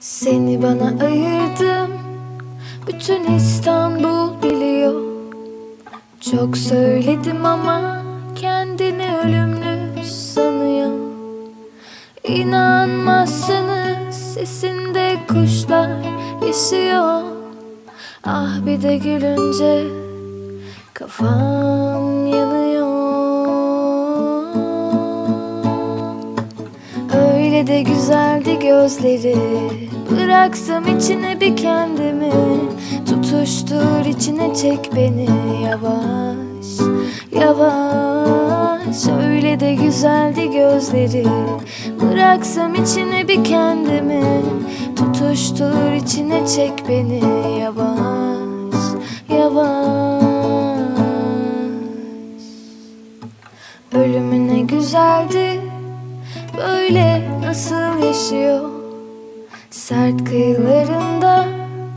Seni bana ayırdım. Bütün İstanbul biliyor. Çok söyledim ama Kendini ölümlü sanıyor. İnanmazsınız Sesinde kuşlar yaşıyor. Ah bir de gülünce Kafam Öyle de güzeldi gözleri. Bıraksam içine bir kendimi. Tutuştur içine çek beni. Yavaş Yavaş. Öyle de güzeldi gözleri. Bıraksam içine bir kendimi. Tutuştur içine çek beni. Yavaş Yavaş. Ölümüne güzeldi Böyle nasıl yaşıyor? Sert kıyıların